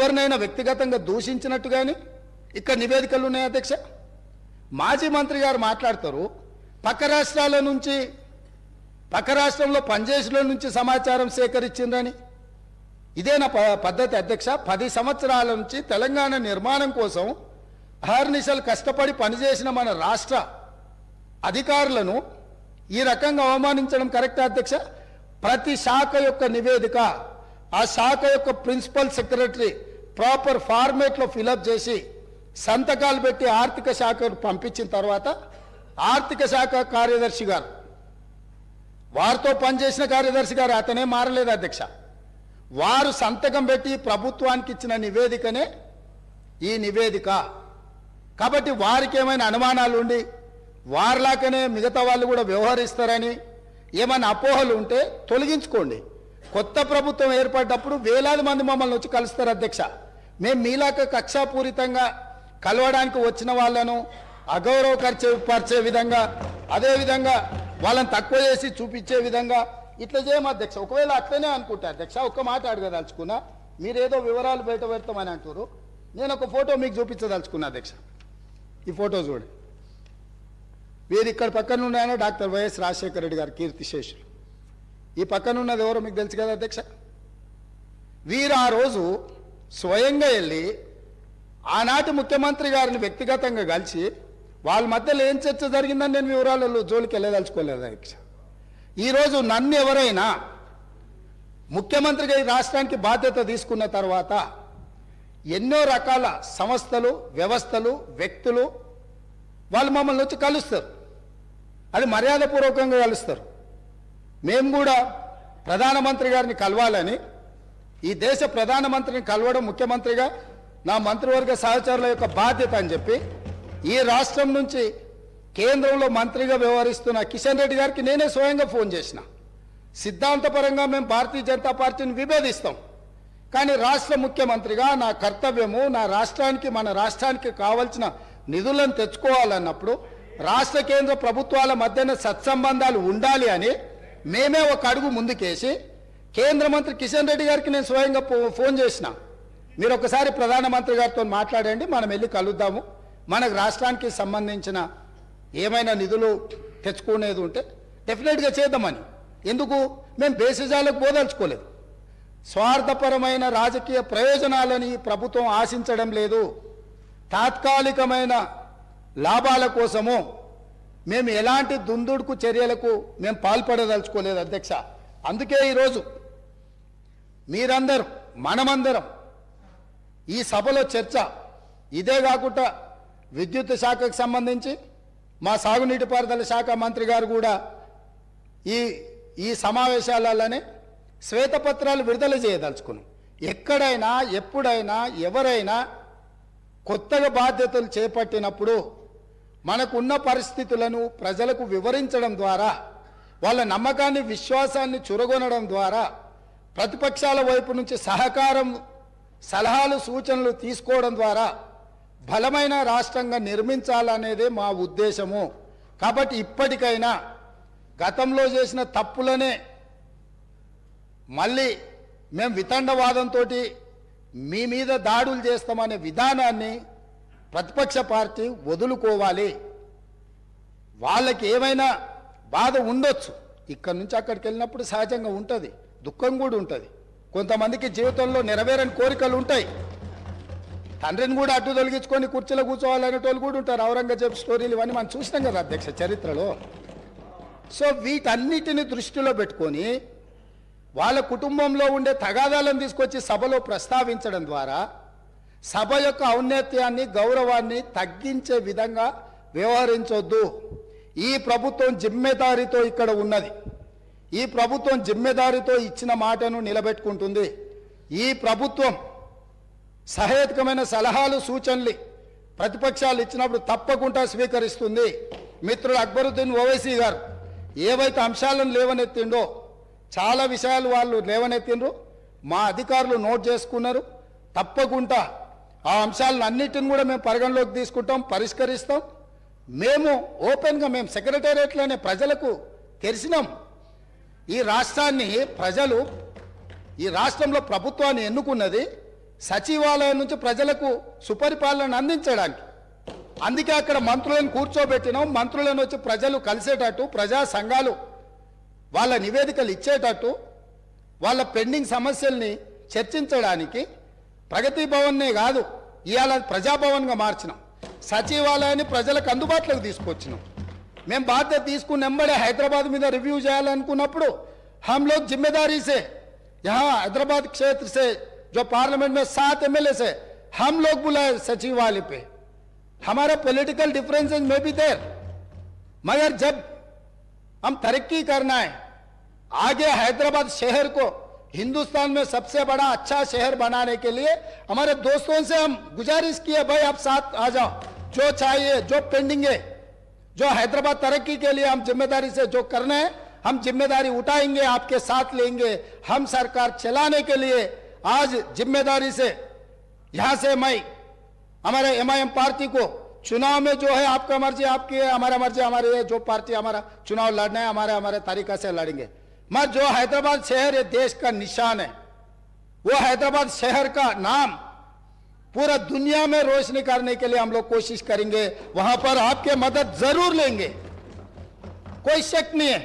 ఎవరినైనా వ్యక్తిగతంగా దూషించినట్టు కానీ ఇక్కడ నివేదికలు ఉన్నాయి అధ్యక్ష? మాజీ మంత్రి గారు మాట్లాడతారు పక్క రాష్ట్రాల నుంచి పక్క రాష్ట్రంలో పనిచేసిన నుంచి సమాచారం సేకరించిందని ఇదేనా ప- పద్ధతి అధ్యక్ష? పది సంవత్సరాల నుంచి తెలంగాణ నిర్మాణం కోసం అహర్నిశలు కష్టపడి పనిచేసిన మన రాష్ట్ర అధికారులను ఈ రకంగా అవమానించడం కరెక్ట్ అధ్యక్ష? ప్రతి శాఖ యొక్క నివేదిక ఆ శాఖ యొక్క ప్రిన్సిపల్ సెక్రటరీ ప్రాపర్ ఫార్మేట్లో ఫిలప్ చేసి సంతకాలు పెట్టి ఆర్థిక శాఖకు పంపించిన తర్వాత ఆర్థిక శాఖ కార్యదర్శి గారు వారితో పనిచేసిన కార్యదర్శి గారు అతనే మారలేదు అధ్యక్ష. వారు సంతకం పెట్టి ప్రభుత్వానికి ఇచ్చిన నివేదికనే ఈ నివేదిక. కాబట్టి వారికి ఏమైనా అనుమానాలు ఉండి వారిలాగానే మిగతా వాళ్ళు కూడా వ్యవహరిస్తారని ఏమైనా అపోహలు ఉంటే తొలగించుకోండి. కొత్త ప్రభుత్వం ఏర్పడ్డప్పుడు వేలాది మంది మమ్మల్ని వచ్చి కలుస్తారు అధ్యక్ష. మేము మీలాక కక్షాపూరితంగా కలవడానికి వచ్చిన వాళ్ళను అగౌరవపరిచే పరిచే విధంగా అదేవిధంగా వాళ్ళని తక్కువ చేసి చూపించే విధంగా ఇట్లా చేయము అధ్యక్ష. ఒకవేళ అట్లనే అనుకుంటా అధ్యక్ష ఒక్క మాట అడగదలుచుకున్నా మీరేదో వివరాలు బయట పెడతామని అంటారు నేను ఒక ఫోటో మీకు చూపించదలుచుకున్నా అధ్యక్ష. ఈ ఫోటో చూడండి. వీరు ఇక్కడ పక్కన ఉన్నాయన డాక్టర్ వైఎస్ రాజశేఖర రెడ్డి గారు కీర్తిశేషులు ఈ పక్కన ఉన్నది ఎవరో మీకు తెలుసు కదా అధ్యక్ష? వీరు ఆ రోజు స్వయంగా వెళ్ళి ఆనాటి ముఖ్యమంత్రి గారిని వ్యక్తిగతంగా కలిసి వాళ్ళ మధ్యలో ఏం చర్చ జరిగిందని నేను వివరాలలో జోలికి వెళ్ళదలుచుకోలేదు అధ్యక్ష. ఈరోజు నన్ను ఎవరైనా ముఖ్యమంత్రిగా ఈ రాష్ట్రానికి బాధ్యత తీసుకున్న తర్వాత ఎన్నో రకాల సంస్థలు వ్యవస్థలు వ్యక్తులు వాళ్ళు మమ్మల్ని వచ్చి కలుస్తారు. అది మర్యాదపూర్వకంగా కలుస్తారు. మేము కూడా ప్రధానమంత్రి గారిని కలవాలని ఈ దేశ ప్రధానమంత్రిని కలవడం ముఖ్యమంత్రిగా నా మంత్రివర్గ సహచరుల యొక్క బాధ్యత అని చెప్పి ఈ రాష్ట్రం నుంచి కేంద్రంలో మంత్రిగా వ్యవహరిస్తున్న కిషన్ రెడ్డి గారికి నేనే స్వయంగా ఫోన్ చేసిన. సిద్ధాంతపరంగా మేము భారతీయ జనతా పార్టీని విభేదిస్తాం. కానీ రాష్ట్ర ముఖ్యమంత్రిగా నా కర్తవ్యము నా రాష్ట్రానికి మన రాష్ట్రానికి కావలసిన నిధులను తెచ్చుకోవాలన్నప్పుడు రాష్ట్ర కేంద్ర ప్రభుత్వాల మధ్యన సత్సంబంధాలు ఉండాలి అని మేమే ఒక అడుగు ముందుకేసి కేంద్ర మంత్రి కిషన్ రెడ్డి గారికి నేను స్వయంగా ఫో- ఫోన్ చేసిన. మీరు ఒకసారి ప్రధానమంత్రి గారితో మాట్లాడండి మనం వెళ్ళి కలుద్దాము. మనకు రాష్ట్రానికి సంబంధించిన ఏమైనా నిధులు తెచ్చుకునేది ఉంటే డెఫినెట్గా చేద్దామని. ఎందుకు? మేము బేసిజాలకు పోదలుచుకోలేదు. స్వార్థపరమైన రాజకీయ ప్రయోజనాలని ప్రభుత్వం ఆశించడం లేదు. తాత్కాలికమైన లాభాల కోసము మేము ఎలాంటి దుందుడుకు చర్యలకు మేము పాల్పడదలుచుకోలేదు అధ్యక్ష. అందుకే ఈరోజు మీరందరూ మనమందరం ఈ సభలో చర్చ. ఇదే కాకుండా విద్యుత్ శాఖకు సంబంధించి మా సాగునీటిపారుదల శాఖ మంత్రి గారు కూడా ఈ ఈ సమావేశాలలోనే శ్వేతపత్రాలు విడుదల చేయదలుచుకున్నాం. ఎక్కడైనా ఎప్పుడైనా ఎవరైనా కొత్తగా బాధ్యతలు చేపట్టినప్పుడు మనకున్న పరిస్థితులను ప్రజలకు వివరించడం ద్వారా వాళ్ళ నమ్మకాన్ని విశ్వాసాన్ని చురగొనడం ద్వారా ప్రతిపక్షాల వైపు నుంచి సహకారం సలహాలు సూచనలు తీసుకోవడం ద్వారా బలమైన రాష్ట్రంగా నిర్మించాలనేదే మా ఉద్దేశము. కాబట్టి ఇప్పటికైనా గతంలో చేసిన తప్పులనే మళ్ళీ మేము వితండవాదంతో మీ మీద దాడులు చేస్తామనే విధానాన్ని ప్రతిపక్ష పార్టీ వదులుకోవాలి. వాళ్ళకి ఏమైనా బాధ ఉండొచ్చు. ఇక్కడ నుంచి అక్కడికి వెళ్ళినప్పుడు సహజంగా ఉంటుంది. దుఃఖం కూడా ఉంటుంది. కొంతమందికి జీవితంలో నెరవేరని కోరికలు ఉంటాయి. తండ్రిని కూడా అడ్డు తొలగించుకొని కుర్చీలో కూర్చోవాలనేటోళ్ళు కూడా ఉంటారు. ఔరంగజేబ్ స్టోరీలు ఇవన్నీ మనం చూసినాం కదా అధ్యక్ష చరిత్రలో. సో వీటన్నిటిని దృష్టిలో పెట్టుకొని వాళ్ళ కుటుంబంలో ఉండే తగాదాలను తీసుకొచ్చి సభలో ప్రస్తావించడం ద్వారా సభ యొక్క ఔన్నత్యాన్ని గౌరవాన్ని తగ్గించే విధంగా వ్యవహరించొద్దు. ఈ ప్రభుత్వం జిమ్మెదారితో ఇక్కడ ఉన్నది. ఈ ప్రభుత్వం జిమ్మెదారితో ఇచ్చిన మాటను నిలబెట్టుకుంటుంది. ఈ ప్రభుత్వం సహేతుకమైన సలహాలు సూచనలు ప్రతిపక్షాలు ఇచ్చినప్పుడు తప్పకుండా స్వీకరిస్తుంది. మిత్రుడు అక్బరుద్దీన్ ఓవైసీ గారు ఏవైతే అంశాలను లేవనెత్తిండో చాలా విషయాలు వాళ్ళు లేవనెత్తిండ్రు. మా అధికారులు నోట్ చేసుకున్నారు. తప్పకుండా ఆ అంశాలను అన్నిటిని కూడా మేము పరిగణలోకి తీసుకుంటాం పరిష్కరిస్తాం. మేము ఓపెన్గా మేము సెక్రటేరియట్లోనే ప్రజలకు తెరిచినాం ఈ రాష్ట్రాన్ని ప్రజలు ఈ రాష్ట్రంలో ప్రభుత్వాన్ని ఎన్నుకున్నది సచివాలయం నుంచి ప్రజలకు సుపరిపాలన అందించడానికి. అందుకే అక్కడ మంత్రులను కూర్చోబెట్టినాం. మంత్రులను వచ్చి ప్రజలు కలిసేటట్టు ప్రజా సంఘాలు వాళ్ళ నివేదికలు ఇచ్చేటట్టు వాళ్ళ పెండింగ్ సమస్యల్ని చర్చించడానికి ప్రగతి భవన్నే కాదు ఇవాళ ప్రజాభవన్గా మార్చినాం సచివాలయాన్ని ప్రజలకు అందుబాటులోకి తీసుకొచ్చినాం మేము బాధ్యత తీసుకుని వెంబడే హైదరాబాద్ మీద రివ్యూ చేయాలనుకున్నప్పుడు हम लोग जिम्मेदारी से यहाँ हैदराबाद क्षेत्र से जो पार्लियामेंट में सात एमएलए से हम लोग बुलाए सचिवालय पे हमारे पॉलिटिकल डिफरेंसेस में भी देर मगर जब हम तरक्की करना है आगे हैदराबाद शहर को हिंदुस्तान में सबसे बड़ा अच्छा शहर बनाने के लिए हमारे दोस्तों से हम गुजारिश किए भाई आप साथ आ जाओ। जो चाहिए, जो पेंडिंग है, जो हैदराबाद तरक्की के लिए हम ज़िम्मेदारी से जो करना है, हम ज़िम्मेदारी उठाएँगे, आपके साथ लेंगे। हम सरकार चलाने के लिए आज ज़िम्मेदारी से, यहाँ से मैं, हमारे एमआईएम पार्टी को चुनाव में जो है, आपका मर्ज़ी, आपकी है, हमारा मर्ज़ी, हमारी है, जो पार्टी हमारा चुनाव लड़ना है, हमारे हमारे तरीका से लड़ेंगे। मैं जो हैदराबाद शहर ये देश का निशान है, वो हैदराबाद शहर का नाम पूरा दुनिया में रोशनी करने के लिए हम लोग कोशिश करेंगे। वहाँ पर आपके मदद ज़रूर लेंगे। कोई शक नहीं है।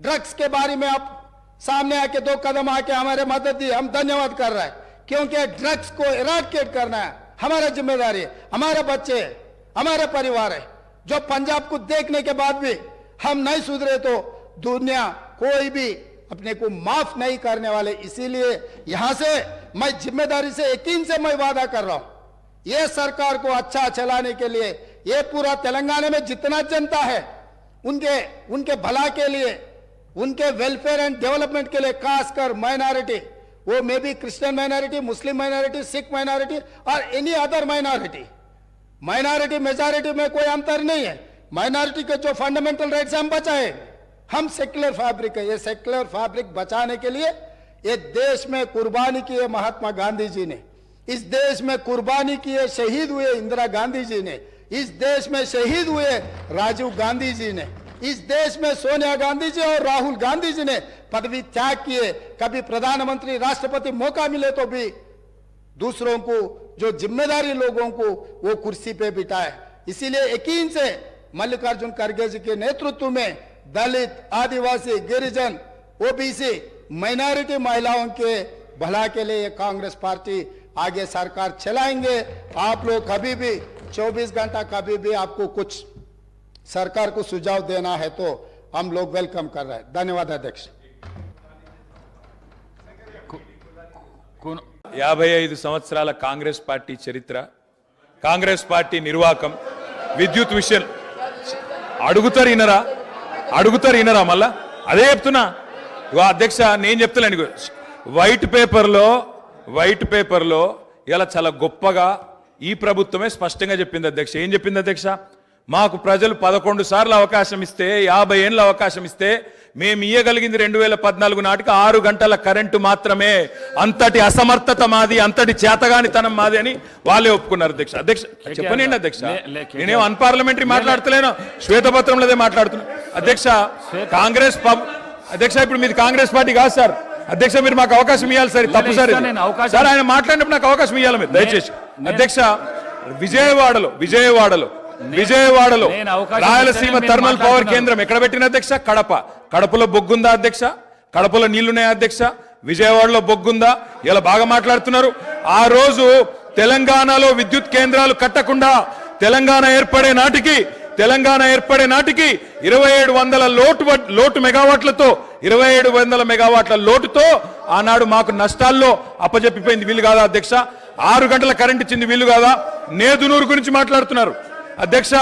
ड्रग्स के बारे में आप सामने आके दो कदम आके हमारे मदद दी, हम धन्यवाद कर रहे हैं। क्योंकि ड्रग्स को इराडिकेट करना है। हमारा ज़िम्मेदारी है, हमारे बच्चे है, हमारे परिवार है। जो पंजाब को देखने के बाद भी हम नहीं सुधरे तो दुनिया कोई भी अपने को माफ़ नहीं करने वाले। इसीलिए यहाँ से मैं ज़िम्मेदारी से यकीन से मैं वादा कर रहा हूँ। ये सरकार को अच्छा चलाने के लिए, ये पूरा तेलंगाना में जितना जनता है, उनके उनके भला के लिए, उनके वेलफेयर एंड डेवलपमेंट के लिए खासकर माइनॉरिटी वो maybe Christian minority Muslim minority Sikh minority और any other minority minority majority में कोई अंतर नहीं है। माइनॉरिटी के जो फंडामेंटल राइट्स हम बचाए। हम सेक्युलर फैब्रिक है। ये सेक्युलर फैब्रिक बचाने के लिए ये देश में कुर्बानी की है महात्मा गांधी जी ने, इस देश में कुर्बानी की है शहीद हुए इंदिरा गांधी जी ने, इस देश में शहीद हुए राजीव गांधी जी ने, इस देश में सोनिया गांधी जी और राहुल गांधी जी ने पदवी त्याग किए। कभी प्रधानमंत्री राष्ट्रपति मौका मिले तो भी दूसरों को, जो ज़िम्मेदारी लोगों को, वो कुर्सी पे बिठाए। इसीलिए यकीन से मल्लिकार्जुन खड़गे जी के नेतृत्व में दलित आदिवासी गिरिजन ओबीसी माइनॉरिटी महिलाओं के भला के लिए ये कांग्रेस पार्टी आगे सरकार चलाएंगे आप लोग कभी भी 24 घंटा कभी भी आपको कुछ सरकार को सुझाव देना है तो हम लोग वेलकम कर रहे हैं धन्यवाद अध्यक्ष కొను- యాభై ఐదు సంవత్సరాల కాంగ్రెస్ పార్టీ చరిత్ర కాంగ్రెస్ పార్టీ నిర్వాకం విద్యుత్ విషయం అడుగుతారు ఇనరా అడుగుతారు ఇనరా మళ్ళా? అదే చెప్తున్నా. ఇగో అధ్యక్ష నేను చెప్తున్నాను వైట్ పేపర్లో వైట్ పేపర్లో ఇలా చాలా గొప్పగా ఈ ప్రభుత్వమే స్పష్టంగా చెప్పింది అధ్యక్ష. ఏం చెప్పింది అధ్యక్ష? మాకు ప్రజలు పదకొండు సార్లు అవకాశం ఇస్తే యాభై ఏళ్ళ అవకాశం ఇస్తే మేము ఇయ్యగలిగింది రెండు వేల పద్నాలుగు నాటికి ఆరు గంటల కరెంటు మాత్రమే. అంతటి అసమర్థత మాది అంతటి చేతగానితనం మాది అని వాళ్ళే ఒప్పుకున్నారు అధ్యక్ష. అధ్యక్ష చెప్పనండి అధ్యక్ష. నేనేం అన్పార్లమెంటరీ మాట్లాడతలేను? శ్వేతపత్రంలోదే మాట్లాడుతున్నా. అధ్యక్ష కాంగ్రెస్ అధ్యక్ష ఇప్పుడు మీది కాంగ్రెస్ పార్టీ కాదు సార్. అధ్యక్ష మీరు మాకు అవకాశం ఇవ్వాలి సార్ తప్పు సార్. సార్ ఆయన మాట్లాడినప్పుడు నాకు అవకాశం ఇవ్వాలి మీరు దయచేసి. అధ్యక్ష విజయవాడలో విజయవాడలో విజయవాడలో రాయలసీమ థర్మల్ పవర్. కేంద్రం ఎక్కడ పెట్టిన అధ్యక్ష? కడప. కడపలో బొగ్గుందా అధ్యక్ష? కడపలో నీళ్ళున్నాయా అధ్యక్ష? విజయవాడలో బొగ్గుందా? ఇలా బాగా మాట్లాడుతున్నారు. ఆ రోజు తెలంగాణలో విద్యుత్ కేంద్రాలు కట్టకుండా తెలంగాణ ఏర్పడే నాటికి తెలంగాణ ఏర్పడే నాటికి ఇరవై ఏడు వందల లోటు లోటు మెగావాట్లతో ఇరవై ఏడు వందల మెగావాట్ల లోటుతో ఆనాడు మాకు నష్టాల్లో అప్పజెప్పిపోయింది వీలు కాదా అధ్యక్ష? ఆరు గంటల కరెంట్ ఇచ్చింది వీలు కాదా? నేదునూరు గురించి మాట్లాడుతున్నారు. అధ్యక్ష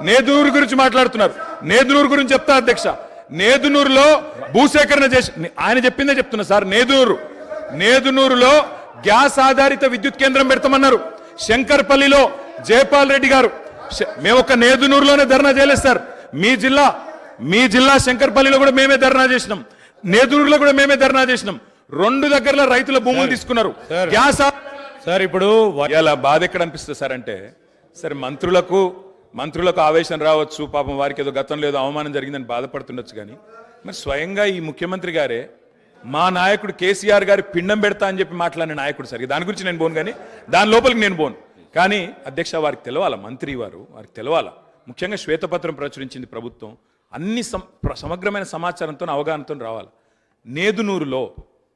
నేదునూరు గురించి మాట్లాడుతున్నారు. నేదునూరు గురించి చెప్తా అధ్యక్ష. నేదునూరులో భూసేకరణ చేసి ఆయన చెప్పిందే చెప్తున్నా సార్ నేదునూరు. నేదునూరులో గ్యాస్ ఆధారిత విద్యుత్ కేంద్రం పెడతామన్నారు. శంకర్పల్లిలో జయపాల్ రెడ్డి గారు. మేము ఒక నేదునూరులోనే ధర్నా చేయలేదు సార్. మీ జిల్లా మీ జిల్లా శంకర్పల్లిలో కూడా మేమే ధర్నా చేసినాం. నేదునూరులో కూడా మేమే ధర్నా చేసినాం. రెండు దగ్గరలో రైతుల భూములు తీసుకున్నారు. గ్యాస్ సార్ ఇప్పుడు బాధ ఎక్కడ అనిపిస్తుంది సార్ అంటే సరే మంత్రులకు మంత్రులకు ఆవేశం రావచ్చు. పాపం వారికి ఏదో గతంలో ఏదో అవమానం జరిగిందని బాధపడుతుండొచ్చు కానీ మరి స్వయంగా ఈ ముఖ్యమంత్రి గారే మా నాయకుడు కేసీఆర్ గారి పిండం పెడతా అని చెప్పి మాట్లాడిన నాయకుడు సరిగ్గా. దాని గురించి నేను పోను కానీ దాని లోపలికి నేను పోను కానీ అధ్యక్ష వారికి తెలవాల? మంత్రి వారు వారికి తెలవాల? ముఖ్యంగా శ్వేతపత్రం ప్రచురించింది ప్రభుత్వం. అన్ని సం- ప్ర- సమగ్రమైన సమాచారంతో అవగాహనతో రావాలి? నేదునూరులో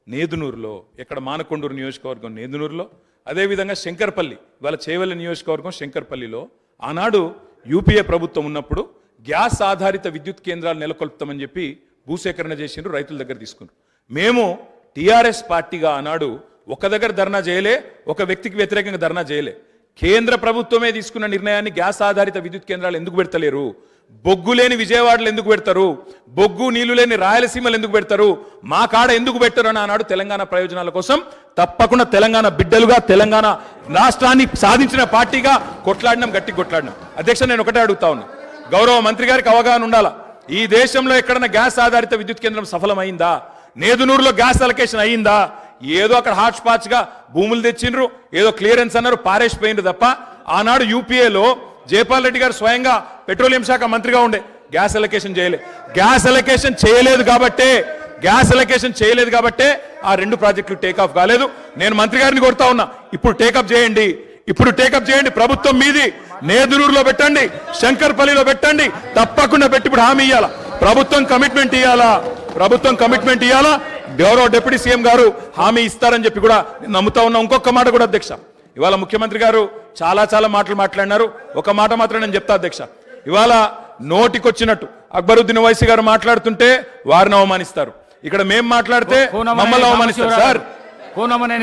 నేదునూరులో ఎక్కడ మానకొండూరు నియోజకవర్గం నేదునూరులో అదేవిధంగా శంకర్పల్లి ఇవాళ చేవెళ్ళ నియోజకవర్గం శంకర్పల్లిలో ఆనాడు యూపీఏ ప్రభుత్వం ఉన్నప్పుడు గ్యాస్ ఆధారిత విద్యుత్ కేంద్రాలు నెలకొల్పుతామని చెప్పి భూసేకరణ చేసిండ్రు రైతుల దగ్గర తీసుకున్నారు. మేము టీఆర్ఎస్ పార్టీగా ఆనాడు ఒక దగ్గర ధర్నా చేయలే ఒక వ్యక్తికి వ్యతిరేకంగా ధర్నా చేయలే. కేంద్ర ప్రభుత్వమే తీసుకున్న నిర్ణయాన్ని గ్యాస్ ఆధారిత విద్యుత్ కేంద్రాలు ఎందుకు పెడతలేరు? బొగ్గు లేని విజయవాడలు ఎందుకు పెడతారు? బొగ్గు నీళ్ళు లేని రాయలసీమలు ఎందుకు పెడతారు? మా కాడ ఎందుకు పెట్టరు అని ఆనాడు తెలంగాణ ప్రయోజనాల కోసం తప్పకుండా తెలంగాణ బిడ్డలుగా తెలంగాణ రాష్ట్రాన్ని సాధించిన పార్టీగా కొట్లాడినాం గట్టి కొట్లాడినాం. అధ్యక్ష నేను ఒకటే అడుగుతా ఉన్నా. గౌరవ మంత్రి గారికి అవగాహన ఉండాలా? ఈ దేశంలో ఎక్కడన్నా గ్యాస్ ఆధారిత విద్యుత్ కేంద్రం సఫలమైందా? నేదునూరులో గ్యాస్ అలొకేషన్ అయ్యిందా ఏదో అక్కడ హాట్స్పాట్స్గా భూములు తెచ్చిండ్రు ఏదో క్లియరెన్స్ అన్నారు పారేసిపోయిండ్రు తప్ప ఆనాడు యూపీఏలో జయపాల్ రెడ్డి గారు స్వయంగా పెట్రోలియం శాఖ మంత్రిగా ఉండే. గ్యాస్ అలొకేషన్ చేయలే. గ్యాస్ అలొకేషన్ చేయలేదు కాబట్టే గ్యాస్ ఎలకేషన్ చేయలేదు కాబట్టే ఆ రెండు ప్రాజెక్టులు టేకాఫ్ కాలేదు. నేను మంత్రి గారిని కోరుతా ఉన్నా ఇప్పుడు టేకప్ చేయండి. ఇప్పుడు టేకప్ చేయండి ప్రభుత్వం మీది. నేదునూరులో పెట్టండి శంకర్పల్లిలో పెట్టండి తప్పకుండా పెట్టి ఇప్పుడు హామీ ఇవ్వాలా ప్రభుత్వం కమిట్మెంట్ ఇవ్వాలా ప్రభుత్వం కమిట్మెంట్ ఇవ్వాలా గౌరవ డిప్యూటీ సీఎం గారు హామీ ఇస్తారని చెప్పి కూడా నేను నమ్ముతా ఉన్నా. ఇంకొక మాట కూడా అధ్యక్ష. ఇవాళ ముఖ్యమంత్రి గారు చాలా చాలా మాటలు మాట్లాడినారు. ఒక మాట మాత్రం నేను చెప్తా అధ్యక్ష. ఇవాళ నోటికొచ్చినట్టు అక్బరుద్దీన్ వైసీ గారు మాట్లాడుతుంటే వారిని అవమానిస్తారు. ఇక్కడ మేం మాట్లాడితే మమ్మల్ని అవమానిస్తారు సార్. కోనమనేని